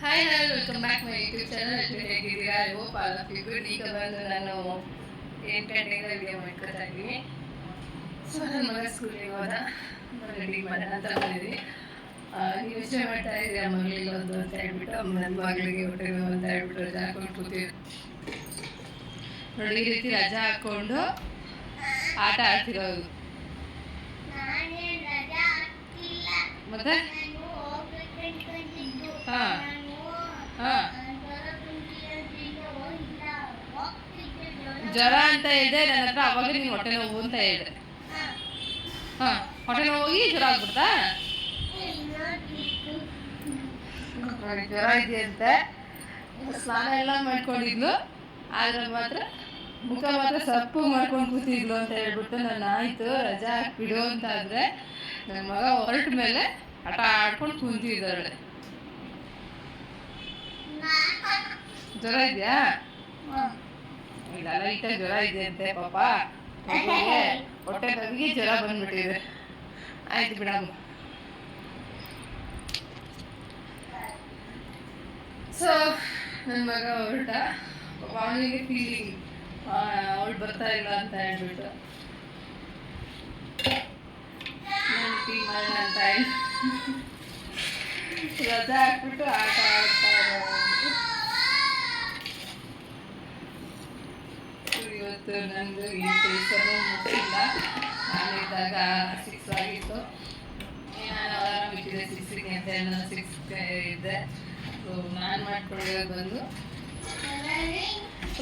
Hi hello welcome back my YouTube channel ಹೇಗಿದ್ದೀರಾ I hope all of you good ಈಗ ಬಂದು ನಾನು ಎಂಟು ಗಂಟೆಗೆ ವಿಡಿಯೋ ಮಾಡ್ಕೊತಾ ಇದ್ದೀನಿ ಸೊ ನನ್ನ ಮಗ ಸ್ಕೂಲಿಗೆ ಹೋದ. ರೆಡಿ ಮಾಡೋಣ ಅಂತ ಬಂದಿದ್ದೀನಿ ನೀವು ಯೋಚನೆ ಮಾಡ್ತಾ ಇದ್ದೀರಾ ಮಗಳಿಗೆ ಒಂದು ಅಂತ ಹೇಳ್ಬಿಟ್ಟು ನನ್ನ ಮಗಳಿಗೆ ಹೊಟ್ಟೆಗೆ ಅಂತ ಹೇಳ್ಬಿಟ್ಟು ರಜಾ ಹಾಕೊಂಡು ಕೂತಿದ್ರು ನೋಡಿ ಈ ರೀತಿ ರಜಾ ಹಾಕ್ಕೊಂಡು ಆಟ ಆಡ್ತಿರೋದು. ನಾನೇ. ಮತ್ತೆ ನಾನು ಹೋಗ್ಬೇಕಂತ್ಕೊಂಡಿದ್ದು. ಹಾ. ನಾನು, ಹಾ. ಆ, ಜ್ವರ ಬಂದಿರೋದ್ರಿಂದ ಹೋಗಿಲ್ಲ. ಹೋಗ್ತಿದ್ದೆ ಜ್ವರ. ಅಂತ ಹೇಳಿದೆ ನನ್ನ ಹತ್ರ ಅವಾಗ ನೀನು ಹೊಟ್ಟೆ ನೋವು ಅಂತ ಹೇಳಿದೆ ಹಾ. ಹೊಟ್ಟೆ ಹೋಗಿ ಜ್ವರ ಆಗ್ಬಿಡ್ತಾ? ಜ್ವರ ಇದೆ ಜ್ವರ ಇದೆಯಂತೆ. ಸ್ನಾನ ಎಲ್ಲ ಮಾಡ್ಕೊಂಡಿದ್ಲು. ಆದ್ರೆ ಮಾತ್ರ ಮುಖ ಮಾತ್ರ ಸಪ್ಪು ಮಾಡ್ಕೊಂಡು ಕೂತಿದ್ಲು ಅಂತ ಹೇಳ್ಬಿಟ್ಟು ನಾನು ಆಯ್ತು, ರಜಾ ಹಾಕ್ಬಿಡು ಅಂತ ಆದ್ರೆ ನನ್ನ ಮಗ ಹೊರಟ ಮೇಲೆ ಆಟ ಆಡ್ಕೊಂಡು ಕುಂತಿದ್ದಾಳೆ ಜ್ವರ ಇದೆಯಾ? ಇಲ್ಲ ಲೈಟಾಗಿ ಜ್ವರ ಇದೆ ಅಂತೆ ಪಾಪ ಮಗುವಿಗೆ ಹೊಟ್ಟೆ ತಗ್ಗಿ ಜ್ವರ ಬಂದ್ಬಿಟ್ಟಿದೆ. ಆಯ್ತು ಬಿಡಮ್ಮ ಸೊ ನನ್ನ ಮಗ ಹೊರಟ. ಅವನಿಗೆ ಫೀಲಿಂಗ್ ಅವಳು ಬರ್ತಾ ಇಲ್ಲ ಅಂತ ಹೇಳ್ಬಿಟ್ಟು. ನಾನು ಟೀ ಮಾಡೋಣ ಅಂತ ಹೇಳಿ ರಜಾ ಹಾಕ್ಬಿಟ್ಟು ಆಟ ಆಡ್ತಾ ಇರೋದು. ಇವತ್ತು ನಂದು ಈ ಕೆಲಸನೂ ಮುಗಿಸಿಲ್ಲ. ನಾನಿದ್ದಾಗ ಸಿಕ್ಸ್ ಆಗಿತ್ತು. ನಾನು ಅಲಾರಾಮ್ ಇಟ್ಟಿದ್ದೆ ಸಿಕ್ಸಿಗೆ ಅಂತ ನಾನು ಸಿಕ್ಸ್ ಇದ್ದೆ. ಸೊ ನಾನು ಮಾಡ್ಕೊಳ್ಳೋದು ಬಂದು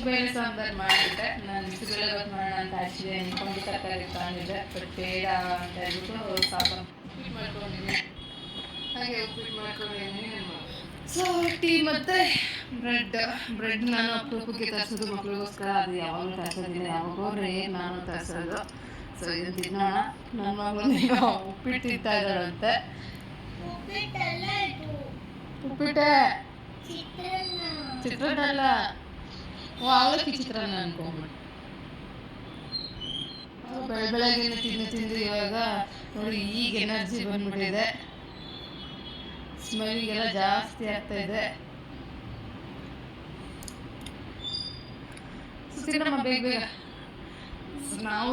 ಬೇಳೆ ಸಾಂಬಾರು ಮಾಡಿಬಿಟ್ಟೆ ನಾನು ಬಿಸಿಬೇಳೆ ಬಾತ್ ಮಾಡೋಣ ಅಂತ ಆಚೆ ಅಂದ್ಕೊಂಡು ತರಕಾರಿ ತಗೊಂಡಿದ್ದೆ. ಬಟ್ ಬೇಡ ಅಂತ ಹೇಳ್ಬಿಟ್ಟು ಸಾಂಬಾರು ಮಾಡ್ಕೊಂಡಿದ್ದೀನಿ ಹಾಗೆ ಉಪ್ಪಿಟ್ಟು ಮಾಡ್ಕೊಂಡಿದ್ದೀನಿ. ಸೊ ಟೀ ಮತ್ತು ಬ್ರೆಡ್ ಬ್ರೆಡ್ ನಾನು ಅಪರೂಪಕ್ಕೆ ತರಿಸೋದು ಮಕ್ಳಿಗೋಸ್ಕರ, ಅದು ಯಾವಾಗ ತರಿಸೋದಿಲ್ಲ. ಯಾವಾಗೋ ರೇ ನಾನು ತರಿಸೋದು. ಸೊ ಇದು ತಿನ್ನೋಣ. ನನ್ನ ಮಗಳು ಈಗ ಉಪ್ಪಿಟ್ಟು ತಿಂತಾ ಇದ್ದಾಳಂತೆ. ಉಪ್ಪಿಟ್ಟೆ? ಚಿತ್ರಾನ್ನ. ಅಲ್ಲ ಓ, ಅವಲಕ್ಕಿ ಚಿತ್ರಾನ್ನ ಅನ್ಕೊಂಬಿಟ್ಟು ಬೆಳ ಬೆಳಗ್ಗೆ ತಿಂದು ತಿಂದು ಇವಾಗ ನೋಡಿ, ಈಗ ಎನರ್ಜಿ ಬಂದ್ಬಿಟ್ಟಿದೆ. ಸ್ಮೆಲ್ಗೆಲ್ಲ ಜಾಸ್ತಿ ಆಗ್ತಾ ಇದೆ. ಬೇಗ ಬೇಗ. ನಾವು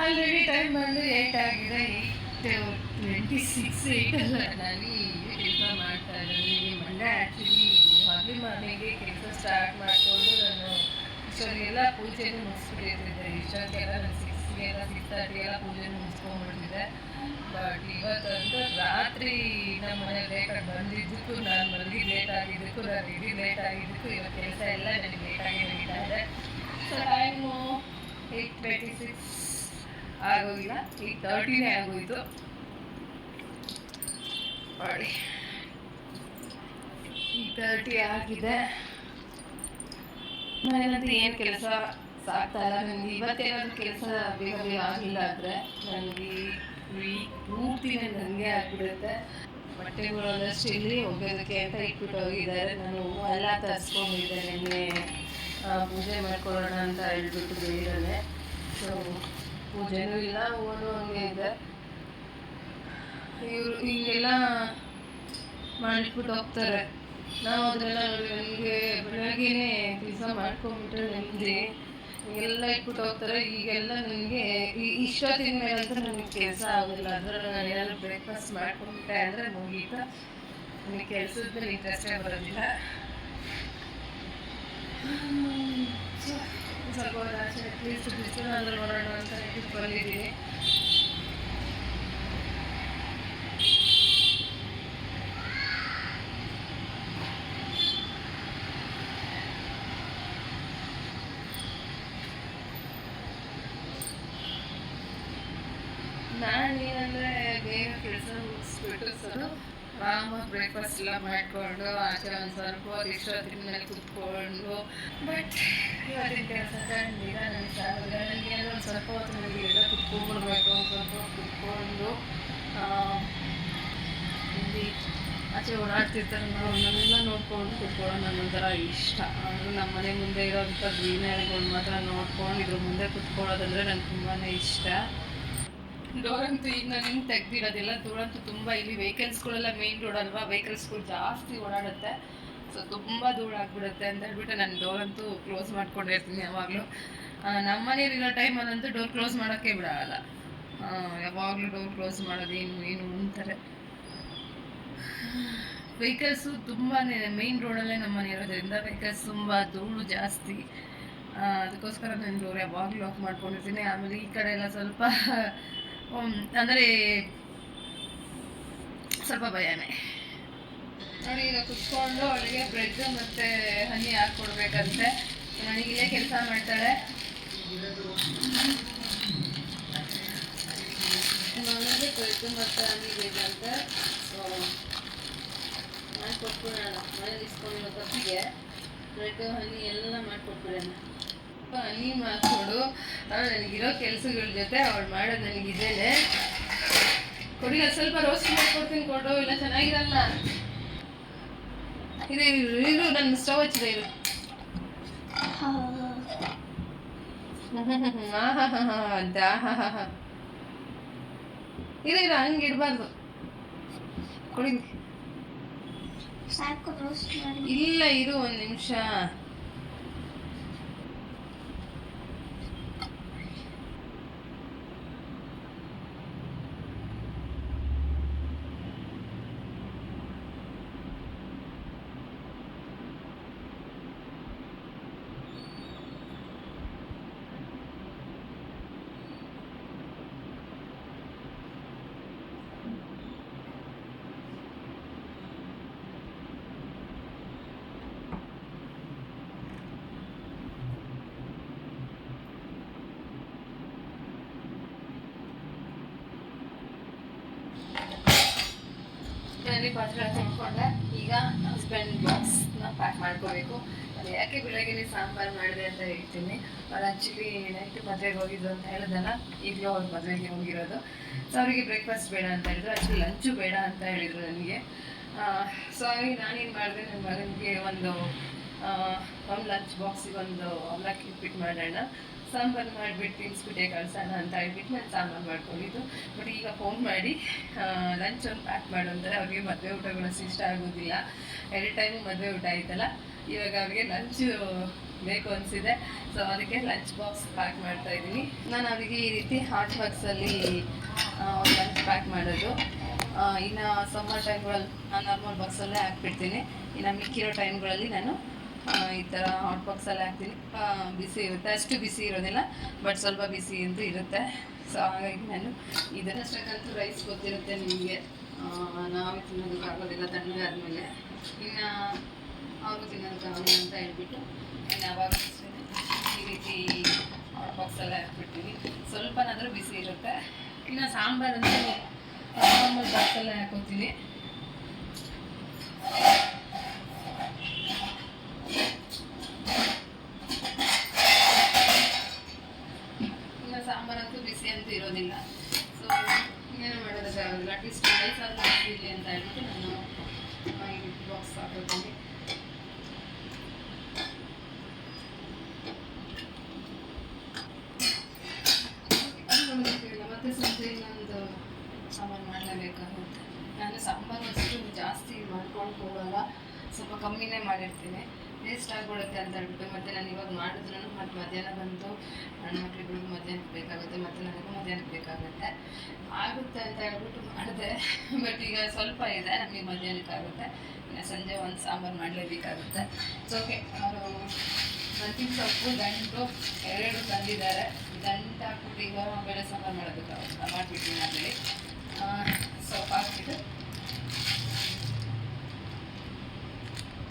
ಆಲ್ರೆಡಿ ಟೈಮ್ ಬಂದು ಏಟ್ ಆಗಿದೆ. ಏಟ್ ಟ್ವೆಂಟಿ ಸಿಕ್ಸ್ ನಾನು ಕೆಲಸ ಮಾಡ್ತಾ ಇದ್ದೀನಿ ಮಂಡ್ಯ ಆ್ಯಕ್ಚುಲಿ ಅರ್ಲಿ ಮಾರ್ನಿಂಗ್ಗೆ ಕೆಲಸ ಸ್ಟಾರ್ಟ್ ಮಾಡಿಕೊಂಡು ನಾನು ಇಷ್ಟೊಂದೆಲ್ಲ ಪೂಜೆನೂ ಮುಗಿಸ್ಬಿಟ್ಟಿರ್ತಿದ್ದೆ ಇಷ್ಟೊಂದೆಲ್ಲ ನಾನು ಸಿಕ್ಸ್ಗೆಲ್ಲ ಸಿಕ್ಸ್ ತರ್ಟಿಗೆಲ್ಲ ಪೂಜೆ ಮುಗಿಸ್ಕೊಂಡ್ಬಿಟ್ಟಿದ್ದೆ ಬಟ್ ಇವತ್ತಂತೂ ರಾತ್ರಿ ನಮ್ಮ ಮನೆಗೆ ಲೇಟಾಗಿ ಬಂದಿದ್ದಕ್ಕೂ ನಾನು ಮಲಗಿ ಲೇಟ್ ಆಗಿದ್ದಕ್ಕೂ ನಾನು ಇಡೀ ಲೇಟ್ ಆಗಿದ್ದಕ್ಕೂ ಇವತ್ತು ಕೆಲಸ ಎಲ್ಲ ನನಗೆ ಲೇಟಾಗಿ ನಡೀತಾ ಇದೆ. So time eight twenty six ಆಗೋಗಿಲ್ಲ eight ತರ್ಟಿನೇ ಆಗೋಯಿತು. ನೋಡಿ ಏಯ್ಟ್ ತರ್ಟಿ ಆಗಿದೆ. ಮನೇಲಂತೂ ಏನು ಕೆಲಸ? ಸಾಕ್ತಾ ಇಲ್ಲ ನನಗೆ ಇವತ್ತೇನಾದರೂ ಕೆಲಸ ಬೇಗ ಬೇಗ ಆಗಿಲ್ಲ ಅಂದರೆ ನನಗೆ ವೀಕ್ ಪೂರ್ತಿ ನನಗೆ ಆಗಿಬಿಡುತ್ತೆ. ಬಟ್ಟೆಗಳಲ್ಲಷ್ಟು ಇಲ್ಲಿ ಒಗೆಯೋದಕ್ಕೆ ಅಂತ ಇಟ್ಬಿಟ್ಟು ಹೋಗಿದ್ದಾರೆ. ನಾನು ಎಲ್ಲ ತರಿಸ್ಕೊಂಡಿದ್ದೆ ನಿನ್ನೆ. ಪೂಜೆ ಮಾಡ್ಕೊಳ್ಳೋಣ ಅಂತ ಹೇಳ್ಬಿಟ್ಟು ಬೇರೆ ಸೊ ಪೂಜೆನೂ ಇಲ್ಲ ಓದು ಹಂಗೆ ಇದೆ. ಇವರು ಹಿಂಗೆಲ್ಲ ಮಾಡಿಟ್ಬಿಟ್ಟು ಹೋಗ್ತಾರೆ. ನಾವು ಅದನ್ನೆಲ್ಲ ನನಗೆ ಬೆಳಗ್ಗೆನೇ ಕೆಲಸ ಮಾಡ್ಕೊಂಡ್ಬಿಟ್ರೆ ನೆಮ್ಮದಿ. ಎಲ್ಲ ಇಟ್ಬಿಟ್ಟು ಹೋಗ್ತಾರೆ. ಈಗೆಲ್ಲ ನನಗೆ ಇಷ್ಟೊತ್ತಿನ ಅಂತ ನನಗೆ ಕೆಲಸ ಆಗೋದಿಲ್ಲ. ಅಂದ್ರೆ ನಾನು ಏನಾದ್ರು ಬ್ರೇಕ್ಫಾಸ್ಟ್ ಮಾಡ್ಕೊಂಡ್ಬಿಟ್ಟೆ ಅಂದರೆ ಮುಗೀತು. ನನಗೆ ಕೆಲಸದ ಮೇಲೆ ಇಂಟ್ರೆಸ್ಟೇ ಬರೋದಿಲ್ಲ. ಸ್ವಲ್ಪ ಅಟ್ಲೀಸ್ಟ್ ಬಿಸಿಲು ಅಂದ್ರೆ ನೋಡೋಣ ಅಂತ ಹೇಳ್ಬಿಟ್ಟು ಬಂದಿದ್ದೀನಿ ನಾನೇನಂದರೆ ಬೇಗ ಕೆಲಸ ಮುಗಿಸ್ಬಿಟ್ಟು ಸರ್ ಆರಾಮಾಗಿ ಬ್ರೇಕ್ಫಾಸ್ಟ್ ಎಲ್ಲ ಮಾಡಿಕೊಂಡು ಆಚೆ ಒಂದು ಸ್ವಲ್ಪ ಹೊತ್ತು ಕೂತ್ಕೊಂಡು ಬಟ್ ಇವತ್ತಿನ ಕೆಲಸ ಕಂಡಿಲ್ಲ ನನಗೆ ಸಾಗೋದಿಲ್ಲ ನನಗೆ ಒಂದು ಸ್ವಲ್ಪ ಹೊತ್ತು ನನಗೆ ಎಲ್ಲ ಕುತ್ಕೊಂಡ್ಬಿಡ್ಬೇಕು ಒಂದು ಸ್ವಲ್ಪ ಕುತ್ಕೊಂಡು ಇಲ್ಲಿ ಆಚೆ ಓಡಾಡ್ತಿರ್ತಾರೆ ಅವನ್ನೆಲ್ಲ ನೋಡ್ಕೊಂಡು ಕುತ್ಕೊಳ್ಳೋದು ನನ್ನೊಂಥರ ಇಷ್ಟ ಅಂದರೆ ನಮ್ಮ ಮನೆ ಮುಂದೆ ಇರೋಂಥ ಗ್ರೀನರಿಗಳು ಮಾತ್ರ ನೋಡ್ಕೊಂಡು ಇದ್ರ ಮುಂದೆ ಕುತ್ಕೊಳ್ಳೋದಂದ್ರೆ ನಂಗೆ ತುಂಬಾ ಇಷ್ಟ ಡೋರ್ ಅಂತೂ ಈಗ ನಾನು ತೆಗ್ದಿರೋದಿಲ್ಲ ದೂರ ಅಂತೂ ತುಂಬ ಇಲ್ಲಿ ವೆಹಿಕಲ್ಸ್ಗಳೆಲ್ಲ ಮೇನ್ ರೋಡ್ ಅಲ್ವಾ? ವೆಹಿಕಲ್ಸ್ಗಳು ಜಾಸ್ತಿ ಓಡಾಡುತ್ತೆ. ಸೊ ತುಂಬ ದೂರ ಆಗ್ಬಿಡುತ್ತೆ ಅಂತ ಹೇಳ್ಬಿಟ್ಟು ನಾನು ಡೋರ್ ಅಂತೂ ಕ್ಲೋಸ್ ಮಾಡ್ಕೊಂಡಿರ್ತೀನಿ ಯಾವಾಗಲೂ. ನಮ್ಮ ಮನೇಲಿರೋ ಟೈಮಲ್ಲಂತೂ ಡೋರ್ ಕ್ಲೋಸ್ ಮಾಡೋಕ್ಕೆ ಬಿಡಲ್ಲ. ಯಾವಾಗಲೂ ಡೋರ್ ಕ್ಲೋಸ್ ಮಾಡೋದು ಏನು ಏನು ಅಂತಾರೆ. ವೆಹಿಕಲ್ಸು ತುಂಬಾ ಮೇನ್ ರೋಡಲ್ಲೇ ನಮ್ಮ ಮನೆ ಇರೋದ್ರಿಂದ ವೆಹಿಕಲ್ಸ್ ತುಂಬ ಧೂಳು ಜಾಸ್ತಿ. ಅದಕ್ಕೋಸ್ಕರ ನಾನು ಡೋರ್ ಯಾವಾಗಲೂ ಲಾಕ್ ಮಾಡ್ಕೊಂಡಿರ್ತೀನಿ. ಆಮೇಲೆ ಈ ಕಡೆ ಎಲ್ಲ ಸ್ವಲ್ಪ ಅಂದರೆ ಸ್ವಲ್ಪ ಭಯನೇ. ನೋಡಿ, ಈಗ ಕುತ್ಕೊಂಡು ಅವಳಿಗೆ ಬ್ರೆಡ್ ಮತ್ತೆ ಹನಿ ಹಾಕ್ಕೊಡ್ಬೇಕಂತೆ ನನಗೆ ಇಲ್ಲೇ ಕೆಲಸ ಮಾಡ್ತಾಳೆ. ನನಗೆ ಬ್ರೆಡ್ ಮತ್ತೆ ಹನಿ ಬೇಕಂತೆ. ಸೊ ನಾನು ಮನೇಲಿ ಇಸ್ಕೊಂಡಿರೋ ಕಪ್ಪಿಗೆ ಬ್ರೆಡ್ ಹನಿ ಎಲ್ಲ ಮಾಡಿಕೊಟ್ಬಿಡೋಣ. ಹನಿ ಮಾಡಿಕೊಡು ನನಗಿರೋ ಕೆಲಸಗಳ ಜೊತೆ ಅವಳು ಮಾಡೋದು ನನಗಿದ್ದೇನೆ ಕೊಡಿ ಅದು ಸ್ವಲ್ಪ ರೋಸ್ಟ್ ಮಾಡ್ಕೊಡ್ತೀನಿ ಕೊಡು ಇಲ್ಲ ಚೆನ್ನಾಗಿರಲ್ಲ. ಇದು ಇರು ನನ್ನ ಸ್ಟವ್ ಹಚ್ಚಿದೆ ಆಹಾಹಾಹಾ. ಅಂತ. ಇರು ಇರು ಹಂಗೆ ಇಡಬಾರ್ದು. ಕೊಡಿ ಇಲ್ಲ ಇರು ಒಂದು ನಿಮಿಷ. ನಾನು ಪಾತ್ರೆಗಳನ್ನ ತೊಳ್ಕೊಂಡೆ ಈಗ ಹಸ್ಬೆಂಡ್ ಬಾಕ್ಸ್ನ ಪ್ಯಾಕ್ ಮಾಡ್ಕೋಬೇಕು. ಯಾಕೆ ಬೆಳಗ್ಗೆ ಸಾಂಬಾರು ಮಾಡಿದೆ ಅಂತ ಹೇಳ್ತೀನಿ. ಅವ್ರು ಆ್ಯಕ್ಚುಲಿ ನೈಟ್ ಮದುವೆಗೆ ಹೋಗಿದ್ದು ಅಂತ ಹೇಳಿದಲ್ಲ, ಈಗಲೂ ಅವ್ರ ಮದುವೆಗೆ ಹೋಗಿರೋದು. ಸೊ ಅವರಿಗೆ ಬ್ರೇಕ್ಫಾಸ್ಟ್ ಬೇಡ ಅಂತ ಹೇಳಿದ್ರು. ಆ್ಯಕ್ಚುಲಿ ಲಂಚು ಬೇಡ ಅಂತ ಹೇಳಿದರು ನನಗೆ. ಸೊ ಹಾಗಾಗಿ ನಾನೇನು ಮಾಡಿದೆ ನನ್ನ ಮಗನಿಗೆ ಒಂದು ಒಂದು ಲಂಚ್ ಬಾಕ್ಸಿಗೆ ಒಂದು ಅವಲಕ್ಕಿ ಫಿಟ್ ಮಾಡೋಣ. ಸಾಂಬಾರು ಮಾಡಿಬಿಟ್ಟು ತಿನ್ಸ್ಬಿಟ್ಟೆ ಕಳ್ಸೋಣ ಅಂತ ಹೇಳ್ಬಿಟ್ಟು ನಾನು ಸಾಂಬಾರು ಮಾಡ್ಕೊಂಡಿದ್ದು. ಬಟ್ ಈಗ ಫೋನ್ ಮಾಡಿ ಲಂಚ್ ಒಂದು ಪ್ಯಾಕ್ ಮಾಡು ಅಂತಾರೆ ಅವ್ರಿಗೆ ಮದುವೆ ಊಟಗಳು ಇಷ್ಟ ಆಗೋದಿಲ್ಲ. ಎರಡು ಟೈಮು ಮದುವೆ ಊಟ ಆಯ್ತಲ್ಲ, ಇವಾಗ ಅವ್ರಿಗೆ ಲಂಚ್ ಬೇಕು ಅನಿಸಿದೆ. ಸೊ ಅದಕ್ಕೆ ಲಂಚ್ ಬಾಕ್ಸ್ ಪ್ಯಾಕ್ ಮಾಡ್ತಾ ಇದ್ದೀನಿ. ನಾನು ಅವರಿಗೆ ಈ ರೀತಿ ಹಾಟ್ ಬಾಕ್ಸಲ್ಲಿ ಲಂಚ್ ಪ್ಯಾಕ್ ಮಾಡೋದು. ಇನ್ನು ಸಮ್ಮರ್ ಟೈಮ್ಗಳಲ್ಲಿ ನಾನು ನಾರ್ಮಲ್ ಬಾಕ್ಸಲ್ಲೇ ಹಾಕ್ಬಿಡ್ತೀನಿ. ಇನ್ನು ಮಿಕ್ಕಿರೋ ಟೈಮ್ಗಳಲ್ಲಿ ನಾನು ಈ ಥರ ಹಾಟ್ ಬಾಕ್ಸಲ್ಲಿ ಹಾಕ್ತೀನಿ. ಬಿಸಿ ಇರುತ್ತೆ. ಅಷ್ಟು ಬಿಸಿ ಇರೋದಿಲ್ಲ ಬಟ್ ಸ್ವಲ್ಪ ಬಿಸಿ ಅಂತೂ ಇರುತ್ತೆ. ಸೊ ಹಾಗಾಗಿ ನಾನು ಇದನ್ನಷ್ಟಕ್ಕಂತೂ ರೈಸ್ ಗೊತ್ತಿರುತ್ತೆ ನಿಮಗೆ. ನಾವು ತಿನ್ನೋದಕ್ಕಾಗೋದಿಲ್ಲ ಆದಮೇಲೆ. ಇನ್ನು ಅವರು ತಿನ್ನೋದಕ್ಕಾಗಲ್ಲ ಅಂತ ಹೇಳ್ಬಿಟ್ಟು ನಾನು ಯಾವಾಗ ಈ ರೀತಿ ಹಾಟ್ ಬಾಕ್ಸಲ್ಲಿ ಹಾಕ್ಬಿಡ್ತೀನಿ. ಸ್ವಲ್ಪನಾದರೂ ಬಿಸಿ ಇರುತ್ತೆ. ಇನ್ನು ಸಾಂಬಾರು ಅಂದರೆ ಸಾಂಬಾರು ಬಾಕ್ಸಲ್ಲೇ ಹಾಕೋತೀನಿ ಇನ್ನು ಸಾಂಬಾರಂತೂ ಬಿಸಿ ಅಂತೂ ಇರೋದಿಲ್ಲ ಸೊ ಏನು ಮಾಡೋದಕ್ಕಾಗೋದಿಲ್ಲ ಅಟ್ಲೀಸ್ಟ್ ರೈಸ್ ಆದ್ರೂ ಬಿಸಿ ಇರಲಿ ಅಂತ ಹೇಳ್ಬಿಟ್ಟು ನಾನು ಆ, ಈ ಬಾಕ್ಸ್ ಹಾಕೋತೀನಿ ಅದು ಗೊತ್ತಿಲ್ಲ. ಮತ್ತೆ ಸಂಜೆ ಇನ್ನೊಂದು ಸಾಂಬಾರು ಮಾಡಲೇಬೇಕಾಗುತ್ತೆ. ನಾನು ಸಾಂಬಾರು ಅಷ್ಟು ಜಾಸ್ತಿ ಮಾಡ್ಕೊಂಡು ಹೋಗಲ್ಲ. ಸ್ವಲ್ಪ ಕಮ್ಮಿನೇ ಮಾಡಿರ್ತೀನಿ. ವೇಸ್ಟ್ ಆಗಿಬಿಡುತ್ತೆ ಅಂತ ಹೇಳ್ಬಿಟ್ಟು ಮತ್ತೆ ನಾನು ಇವಾಗ ಮಾಡಿದ್ರು ಮತ್ತು ಮಧ್ಯಾಹ್ನ ಬಂತು. ನನ್ನ ಮಕ್ಳಿಗಳಿಗೂ ಮಧ್ಯಾಹ್ನಕ್ಕೆ ಬೇಕಾಗುತ್ತೆ ಮತ್ತು ನನಗೂ ಮಧ್ಯಾಹ್ನಕ್ಕೆ ಬೇಕಾಗುತ್ತೆ. ಆಗುತ್ತೆ ಅಂತ ಹೇಳ್ಬಿಟ್ಟು ಮಾಡಿದೆ. ಬಟ್ ಈಗ ಸ್ವಲ್ಪ ಇದೆ, ನಮಗೆ ಮಧ್ಯಾಹ್ನಕ್ಕಾಗುತ್ತೆ ಸಂಜೆ ಒಂದು ಸಾಂಬಾರು ಮಾಡಲೇಬೇಕಾಗುತ್ತೆ. ಸೊ ಓಕೆ ಅವರು ಮೆಣಸಿನ ಸೊಪ್ಪು ದಂಟು ಎರಡು ತಂದಿದ್ದಾರೆ. ದಂಟು ಹಾಕ್ಬಿಟ್ಟು ಈಗ ಬೇಳೆ ಸಾಂಬಾರು ಮಾಡಬೇಕಾಗುತ್ತೆ. ಮಾಡಿಬಿಟ್ಟು ಅದರಲ್ಲಿ ಸೊಪ್ಪು ಹಾಕ್ಬಿಟ್ಟು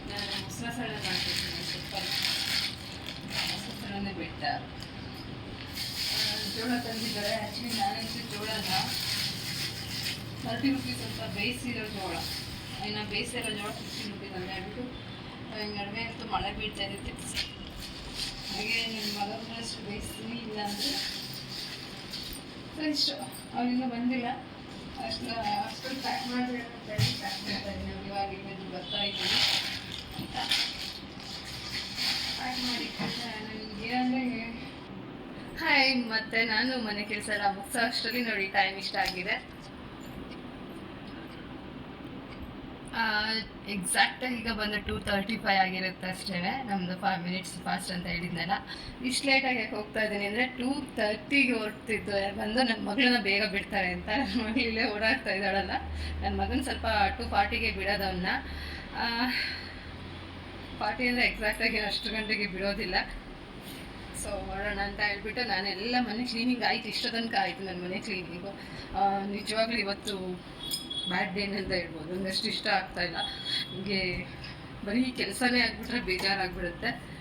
ನಾನು ಮೊಸರು ಸಳೆ ಸೂಪರ್. ಸೊಪ್ಪಲ್ಲಿ ಮೊಸರು ಬೆಟ್ಟ ಜೋಳ ತಂದಿದ್ದಾರೆ. ಆ್ಯಕ್ಚುಲಿ ನಾನಂತೂ ಜೋಳನ ತರ್ಟಿ ರುಪೀಸ್ ಅಂತ ಬೇಯಿಸಿರೋ ಜೋಳ. ಇನ್ನು ಬೇಯಿಸಿರೋ ಜೋಳ ಫಿಫ್ಟಿ ರುಪೀಸ್ ಅಂತ ಹೇಳ್ಬಿಟ್ಟು ಹಿಂಗೆ ನಡುವೆ ಅಂತೂ ಮಳೆ ಬೀಳ್ತಾ ಇರುತ್ತೆ ಹಾಗೆ ನಿಮ್ಮ ಮಗನಷ್ಟು ಬೇಯಿಸ್ತೀನಿ ಇಲ್ಲ ಅಂದರೆ ಫ್ರೆಶ್ ಇಷ್ಟು ಬಂದಿಲ್ಲ. ಅಷ್ಟು ಅಷ್ಟೊಂದು ಪ್ಯಾಕ್ ಮಾಡಿ ಪ್ಯಾಕ್ ಮಾಡ್ತಾ ಇವಾಗ ಇಲ್ಲಿಂದ ಬರ್ತಾ ಆಯಿತಾ ಪ್ಯಾಕ್ ಮಾಡಿ ನನಗೆ ಹಾಯ್ ಮತ್ತೆ ಮತ್ತೆ ನಾನು ಮನೆ ಕೆಲಸ ಎಲ್ಲ ಮುಗಿಸೋ ಅಷ್ಟರಲ್ಲಿ ನೋಡಿ ಟೈಮ್ ಇಷ್ಟ ಆಗಿದೆ. ಎಕ್ಸಾಕ್ಟಾಗಿ ಈಗ ಬಂದು ಟೂ ತರ್ಟಿ ಫೈವ್ ಆಗಿರುತ್ತೆ ಅಷ್ಟೇ. ನಮ್ಮದು ಫೈವ್ ಮಿನಿಟ್ಸ್ ಫಾಸ್ಟ್ ಅಂತ ಹೇಳಿದ್ನಲ್ಲ. ಇಷ್ಟು ಲೇಟಾಗಿ ಯಾಕೆ ಹೋಗ್ತಾ ಇದ್ದೀನಿ ಅಂದರೆ ಟೂ ತರ್ಟಿಗೆ ಹೊರಡ್ತಿದ್ದು ಬಂದು ನನ್ನ ಮಗಳನ್ನ ಬೇಗ ಬಿಡ್ತಾರೆ ಅಂತ. ನನ್ನ ಓಡಾಡ್ತಾ ಇದ್ದಾಳಲ್ಲ. ನನ್ನ ಮಗನ ಸ್ವಲ್ಪ ಟೂ ಫಾರ್ಟಿಗೆ ಬಿಡೋದವನ್ನ ಫಾರ್ಟಿ ಅಂದರೆ ಎಕ್ಸಾಕ್ಟಾಗಿ ಅಷ್ಟು ಗಂಟೆಗೆ ಬಿಡೋದಿಲ್ಲ. ಸೊ ಮಾಡೋಣ ಅಂತ ಹೇಳ್ಬಿಟ್ಟು ನಾನೆಲ್ಲ ಮನೆ ಕ್ಲೀನಿಂಗ್ ಆಯ್ತು. ಇಷ್ಟೋ ತನಕ ಆಯಿತು ನನ್ನ ಮನೆ ಕ್ಲೀನಿಂಗು ನಿಜವಾಗ್ಲೂ ಇವತ್ತು ಬ್ಯಾಡ್ ಡೇನ್ ಅಂತ ಹೇಳ್ಬೋದು. ಒಂದಷ್ಟು ಇಷ್ಟ ಆಗ್ತಾ ಇಲ್ಲ. ಹಿಂಗೆ ಬರೀ ಕೆಲಸನೇ ಆಗ್ಬಿಟ್ರೆ ಬೇಜಾರಾಗ್ಬಿಡುತ್ತೆ.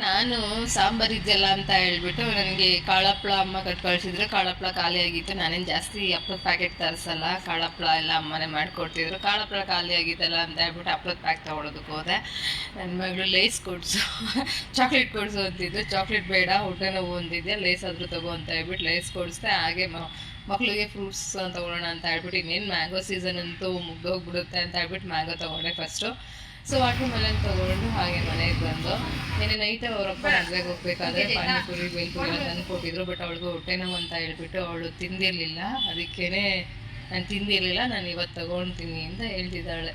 ನಾನು ಸಾಂಬಾರ್ ಇದೆಯಲ್ಲ ಅಂತ ಹೇಳ್ಬಿಟ್ಟು ನನಗೆ ಕಾಳಪ್ಳ ಅಮ್ಮ ಕಟ್ ಕಳಿಸಿದ್ರು ಕಾಳಪ್ಳ ಖಾಲಿ ಆಗಿತ್ತು. ನಾನೇನು ಜಾಸ್ತಿ ಹಪ್ಪಳದ ಪ್ಯಾಕೆಟ್ ತರಿಸಲ್ಲ. ಕಾಳಪ್ಳ ಎಲ್ಲ ಅಮ್ಮನೇ ಮಾಡಿಕೊಡ್ತಿದ್ರು. ಕಾಳಪ್ಳ ಖಾಲಿ ಆಗಿತ್ತಲ್ಲ ಅಂತ ಹೇಳ್ಬಿಟ್ಟು ಹಪ್ಪಳದ ಪ್ಯಾಕ್ ತೊಗೊಳೋದಕ್ಕೆ ಹೋದೆ. ನನ್ನ ಮಗಳು ಲೇಸ್ ಕೊಡ್ಸು. ಚಾಕ್ಲೇಟ್ ಕೊಡಿಸು ಅಂತಿದ್ದು ಚಾಕ್ಲೇಟ್ ಬೇಡ ಹೊಟ್ಟೆ ನೋವು ಅಂತಿದ್ದೆ ಲೇಸ್ ಆದರೂ ತಗೋ ಅಂತ ಹೇಳ್ಬಿಟ್ಟು ಲೇಸ್ ಕೊಡಿಸ್ದೆ. ಹಾಗೆ ಮಕ್ಕಳಿಗೆ ಫ್ರೂಟ್ಸ್ ತೊಗೊಳ್ಳೋಣ ಅಂತ ಹೇಳ್ಬಿಟ್ಟು ಇನ್ನೇನು ಮ್ಯಾಂಗೋ ಸೀಸನ್ ಅಂತೂ ಮುಗ್ದೋಗ್ಬಿಡುತ್ತೆ ಅಂತ ಹೇಳ್ಬಿಟ್ಟು ಮ್ಯಾಂಗೋ ತೊಗೊಂಡೆ ಫಸ್ಟು. ಸೊ ವಾಟರ್ ಮೆಲನ್ ತಗೊಂಡು ಹಾಗೆ ಮನೆಗೆ ಬಂದು ನಿನ್ನೆ ನೈಟ್ ಅವರಪ್ಪ ಮದ್ವೆಗೆ ಹೋಗ್ಬೇಕಾದ್ರೆ ಪಾನಿಪುರಿ ಬೇಲ್ಪುರಿ ಎಲ್ಲ ತಂದು ಕೊಟ್ಟಿದ್ರು ಬಟ್ ಅವಳಿಗೆ ಹೊಟ್ಟೆ ನೋವು ಅಂತ ಹೇಳ್ಬಿಟ್ಟು ಅವಳು ತಿಂದಿರಲಿಲ್ಲ. ಅದಕ್ಕೇನೆ ನಾನು ತಿಂದಿರಲಿಲ್ಲ ನಾನು ಇವತ್ತು ತಗೊಳ್ತೀನಿ ಅಂತ ಹೇಳ್ತಿದ್ದಾಳೆ.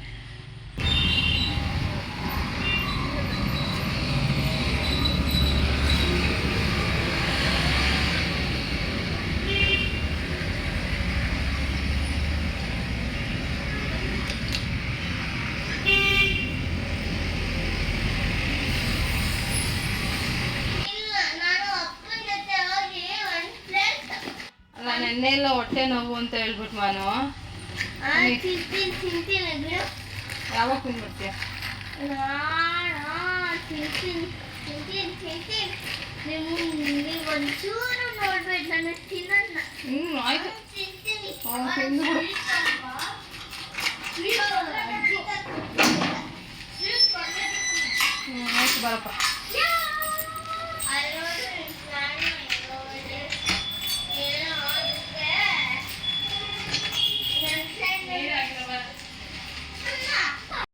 ನೆನ್ನೆ ಎಲ್ಲ ಹೊಟ್ಟೆ ನೋವು ಅಂತ ಹೇಳ್ಬಿಟ್ಟು ನಾನು ಯಾವಾಗ ತಿನ್ಬಿಡ್ತೀಯ? ಹ್ಮ್ ಆಯ್ತು. ಹ್ಮ್ ಆಯ್ತು ಬರಪ್ಪ.